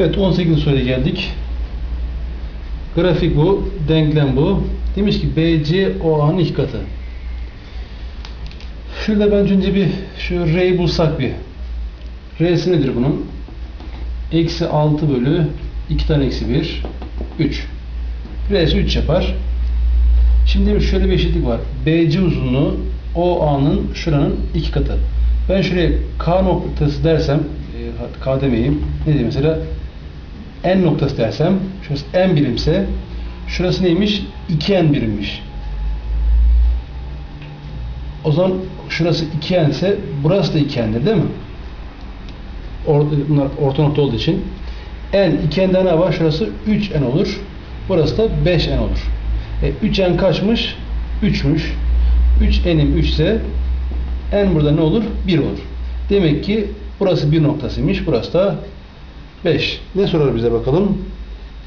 Evet 18. soruya geldik. Grafik bu, denklem bu. Demiş ki BC OA'nın iki katı. Şurada bence önce bir şu R'yi bulsak bir. R'si nedir bunun? Eksi 6 bölü 2 tane eksi 1 3. R'si 3 yapar. Şimdi şöyle bir eşitlik var. BC uzunluğu OA'nın şuranın iki katı. Ben şuraya K noktası dersem e, K demeyeyim. Ne diyeyim mesela? N noktası dersem şurası N birimse şurası neymiş? 2N birimmiş. O zaman şurası 2N ise burası da 2N'dir değil mi? Or, bunlar orta nokta olduğu için. N 2N'de ne var? Şurası 3N olur. Burası da 5N olur. E, 3N kaçmış? 3'müş. 3N'im 3 ise N burada ne olur? 1 olur. Demek ki burası bir noktasıymış. Burası da 5. Ne sorar bize bakalım?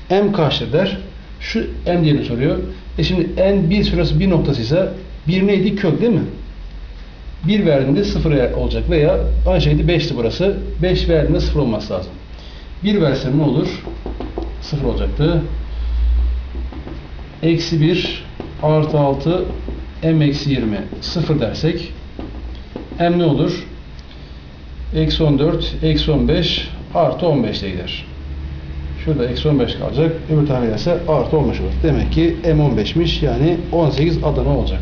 M kaçtır der. Şu M diye soruyor. E şimdi N 1 şurası bir noktasıysa 1 neydi? Kök değil mi? 1 verdiğinde 0 olacak veya aynı şekilde 5'ti burası. 5 verdiğinde 0 olması lazım. 1 versem ne olur? 0 olacaktı. Eksi 1 artı 6 m eksi 20 0 dersek m ne olur? Eksi 14 eksi 15 artı 15 ile gider. Şurada eksi 15 kalacak. Öbür tarafa gelse artı 15 olur. Demek ki m 15'miş yani 18 Adana olacak.